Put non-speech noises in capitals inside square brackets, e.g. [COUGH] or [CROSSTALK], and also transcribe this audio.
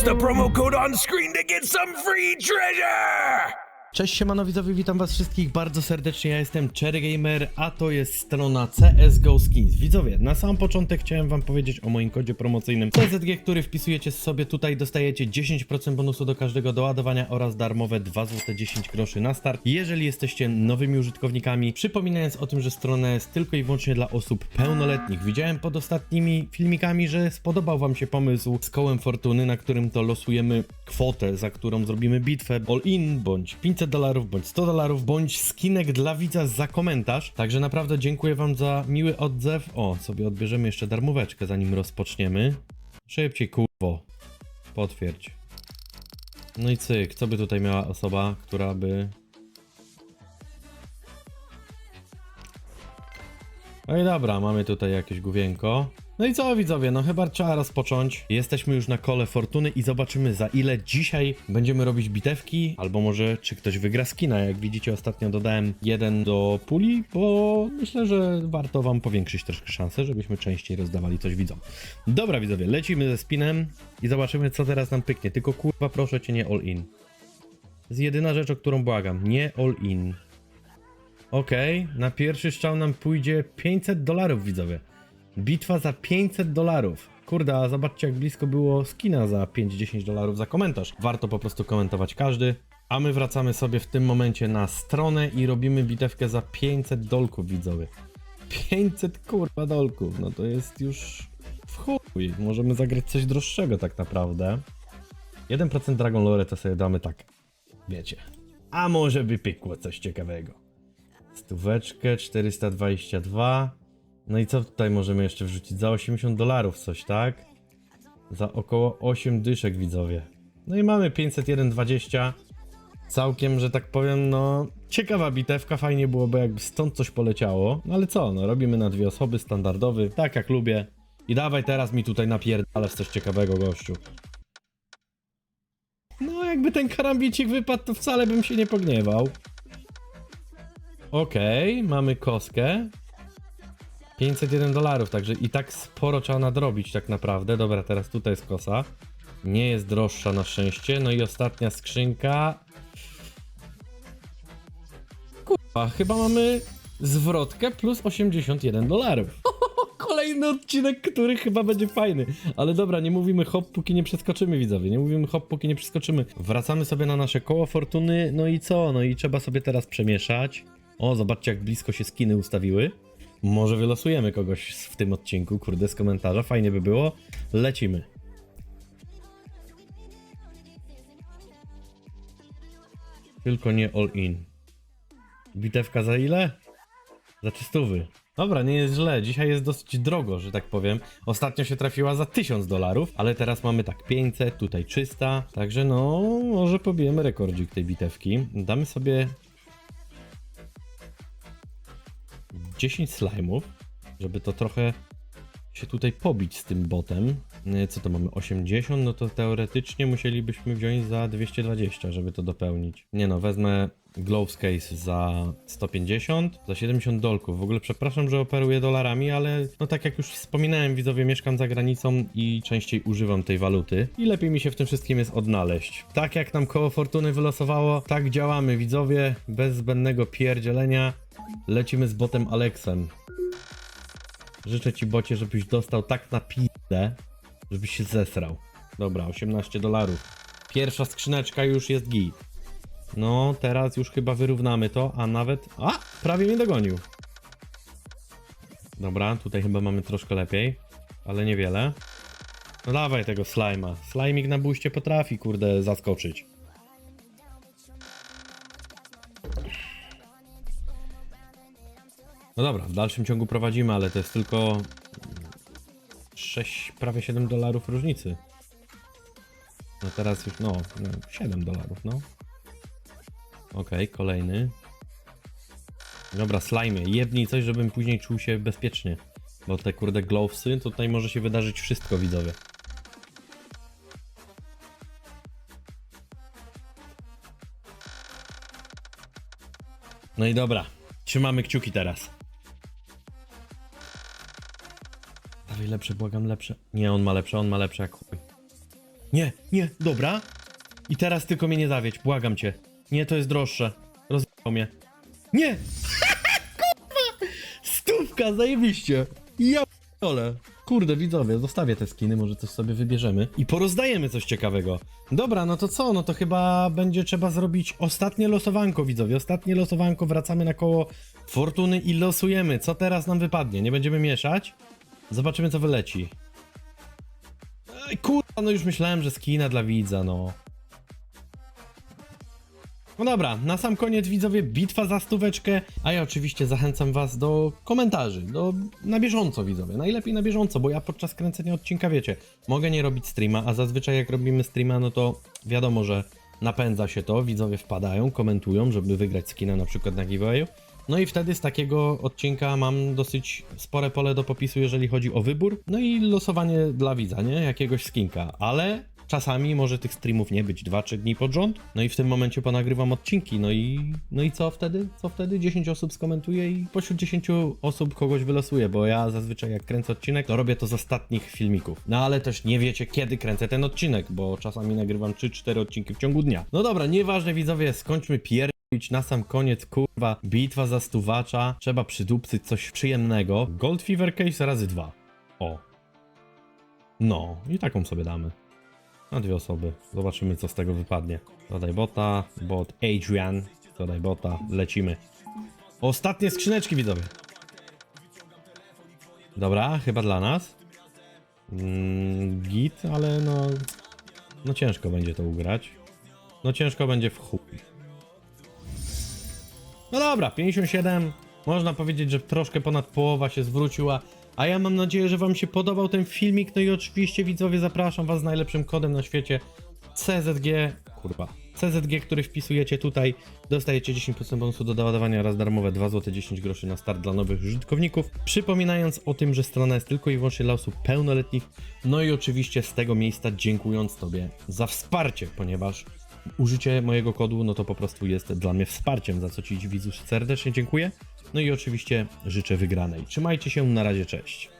Use the promo code on screen to get some free treasure. Cześć siemano witam was wszystkich bardzo serdecznie, ja jestem Cherry Gamer, a to jest strona CSGO Skins. Widzowie, na sam początek chciałem wam powiedzieć o moim kodzie promocyjnym CZG, który wpisujecie sobie tutaj, dostajecie 10% bonusu do każdego doładowania oraz darmowe 2 zł 10 groszy na start, jeżeli jesteście nowymi użytkownikami. Przypominając o tym, że strona jest tylko i wyłącznie dla osób pełnoletnich. Widziałem pod ostatnimi filmikami, że spodobał wam się pomysł z kołem fortuny, na którym to losujemy kwotę, za którą zrobimy bitwę all-in, bądź 500 dolarów, bądź 100 dolarów, bądź skinek dla widza za komentarz. Także naprawdę dziękuję wam za miły odzew. O, sobie odbierzemy jeszcze darmóweczkę, zanim rozpoczniemy. Szybciej, kurwo. Potwierdź. No i cyk, co by tutaj miała osoba, która by... No i dobra, mamy tutaj jakieś główienko. No i co widzowie, no chyba trzeba rozpocząć. Jesteśmy już na kole fortuny i zobaczymy za ile dzisiaj będziemy robić bitewki, albo może czy ktoś wygra skina. Jak widzicie ostatnio dodałem jeden do puli, bo myślę, że warto wam powiększyć troszkę szanse, żebyśmy częściej rozdawali coś widzom. Dobra widzowie, lecimy ze spinem i zobaczymy co teraz nam pyknie. Tylko kurwa proszę cię nie all in. To jest jedyna rzecz, o którą błagam. Nie all in. Okej, na pierwszy strzał nam pójdzie 500 dolarów, widzowie. Bitwa za 500 dolarów. Kurde, zobaczcie jak blisko było skina za 5-10 dolarów za komentarz. Warto po prostu komentować każdy. A my wracamy sobie w tym momencie na stronę i robimy bitewkę za 500 dolków, widzowie. 500 kurwa dolków, no to jest już w chuj. Możemy zagrać coś droższego tak naprawdę. 1% Dragon Lore to sobie damy tak, wiecie. A może by pykło coś ciekawego. Stóweczkę, 422. No i co tutaj możemy jeszcze wrzucić? Za 80 dolarów coś, tak? Za około 8 dyszek widzowie. No i mamy 501,20. Całkiem, że tak powiem, no ciekawa bitewka, fajnie byłoby jakby stąd coś poleciało. No ale co, no robimy na dwie osoby, standardowy, tak jak lubię. I dawaj teraz mi tutaj napierdalasz coś ciekawego, gościu. No jakby ten karambicik wypadł, to wcale bym się nie pogniewał. Okej, mamy koskę. 501 dolarów, także i tak sporo trzeba nadrobić tak naprawdę. Dobra, teraz tutaj jest kosa. Nie jest droższa na szczęście. No i ostatnia skrzynka. Kurwa, chyba mamy zwrotkę plus 81 dolarów. [LAUGHS] Kolejny odcinek, który chyba będzie fajny. Ale dobra, nie mówimy hop, póki nie przeskoczymy, widzowie. Nie mówimy hop, póki nie przeskoczymy. Wracamy sobie na nasze koło fortuny. No i co? No i trzeba sobie teraz przemieszać. O, zobaczcie, jak blisko się skiny ustawiły. Może wylosujemy kogoś w tym odcinku, kurde, z komentarza. Fajnie by było. Lecimy. Tylko nie all in. Bitewka za ile? Za czystówy. Dobra, nie jest źle. Dzisiaj jest dosyć drogo, że tak powiem. Ostatnio się trafiła za 1000 dolarów, ale teraz mamy tak 500, tutaj 300. Także no, może pobijemy rekordzik tej bitewki. Damy sobie 10 slime'ów, żeby to trochę się tutaj pobić z tym botem. Yy, Co to mamy? 80? No to teoretycznie musielibyśmy wziąć za 220, żeby to dopełnić. Nie no, wezmę Gloves Case za 150, za 70 dolków. W ogóle przepraszam, że operuję dolarami, ale no tak jak już wspominałem, widzowie, mieszkam za granicą i częściej używam tej waluty. I lepiej mi się w tym wszystkim jest odnaleźć. Tak jak nam koło fortuny wylosowało, tak działamy, widzowie, bez zbędnego pierdzielenia. Lecimy z botem Alexem. Życzę ci bocie, żebyś dostał tak na pizdę, żebyś się zesrał. Dobra, 18 dolarów. Pierwsza skrzyneczka już jest git. No, teraz już chyba wyrównamy to, a nawet... A! Prawie mnie dogonił. Dobra, tutaj chyba mamy troszkę lepiej, ale niewiele. No dawaj tego slajma. Slajmik na buście potrafi, kurde, zaskoczyć. No dobra, w dalszym ciągu prowadzimy, ale to jest tylko 6, prawie 7 dolarów różnicy. No teraz już, no, no 7 dolarów, no. Okej, kolejny. Dobra, slime, jebnij coś, żebym później czuł się bezpiecznie. Bo te kurde glowsy, tutaj może się wydarzyć wszystko, widzowie. No i dobra, trzymamy kciuki teraz. Lepsze, błagam lepsze. Nie, on ma lepsze, on ma lepsze jak chuj. Nie, nie, dobra. I teraz tylko mnie nie zawiedź, błagam cię. Nie, to jest droższe. Rozwijał mnie. Nie! [LAUGHS] Kurwa! Stówka, zajebiście. Ja ale. Kurde, widzowie, zostawię te skiny, może coś sobie wybierzemy i porozdajemy coś ciekawego. Dobra, no to co? No to chyba będzie trzeba zrobić ostatnie losowanko, widzowie. Ostatnie losowanko, wracamy na koło fortuny i losujemy. Co teraz nam wypadnie? Nie będziemy mieszać. Zobaczymy, co wyleci. Ej, kurwa, no już myślałem, że skina dla widza, no. No dobra, na sam koniec widzowie bitwa za stóweczkę, a ja oczywiście zachęcam was do komentarzy, do na bieżąco widzowie, najlepiej na bieżąco, bo ja podczas kręcenia odcinka wiecie, mogę nie robić streama, a zazwyczaj jak robimy streama, no to wiadomo, że napędza się to, widzowie wpadają, komentują, żeby wygrać skina na przykład na giveawayu. No i wtedy z takiego odcinka mam dosyć spore pole do popisu, jeżeli chodzi o wybór. No i losowanie dla widza, nie? Jakiegoś skinka, ale czasami może tych streamów nie być 2-3 dni pod rząd. No i w tym momencie ponagrywam odcinki. No i, no i co wtedy? Co wtedy? 10 osób skomentuje i pośród 10 osób kogoś wylosuję, bo ja zazwyczaj jak kręcę odcinek, to robię to z ostatnich filmików. No ale też nie wiecie kiedy kręcę ten odcinek, bo czasami nagrywam 3-4 odcinki w ciągu dnia. No dobra, nieważne widzowie, skończmy pier... Idź na sam koniec, kurwa, bitwa za stuwacza, trzeba przydupcyć coś przyjemnego. Gold Fever Case razy dwa. O. No, i taką sobie damy. Na dwie osoby. Zobaczymy, co z tego wypadnie. Dodaj bota, bot Adrian. Dodaj bota, lecimy. Ostatnie skrzyneczki, widzowie. Dobra, chyba dla nas. Mm, git, ale no... No ciężko będzie to ugrać. No ciężko będzie w chuj. No dobra, 57. Można powiedzieć, że troszkę ponad połowa się zwróciła. A ja mam nadzieję, że Wam się podobał ten filmik. No i oczywiście, widzowie, zapraszam Was z najlepszym kodem na świecie CZG. Kurwa. CZG, który wpisujecie tutaj, dostajecie 10% bonusu do doładowania oraz darmowe 2 zł 10 groszy na start dla nowych użytkowników. Przypominając o tym, że strona jest tylko i wyłącznie dla osób pełnoletnich. No i oczywiście z tego miejsca dziękując Tobie za wsparcie, ponieważ użycie mojego kodu, no to po prostu jest dla mnie wsparciem, za co Ci widzu serdecznie dziękuję. No i oczywiście życzę wygranej. Trzymajcie się, na razie, cześć.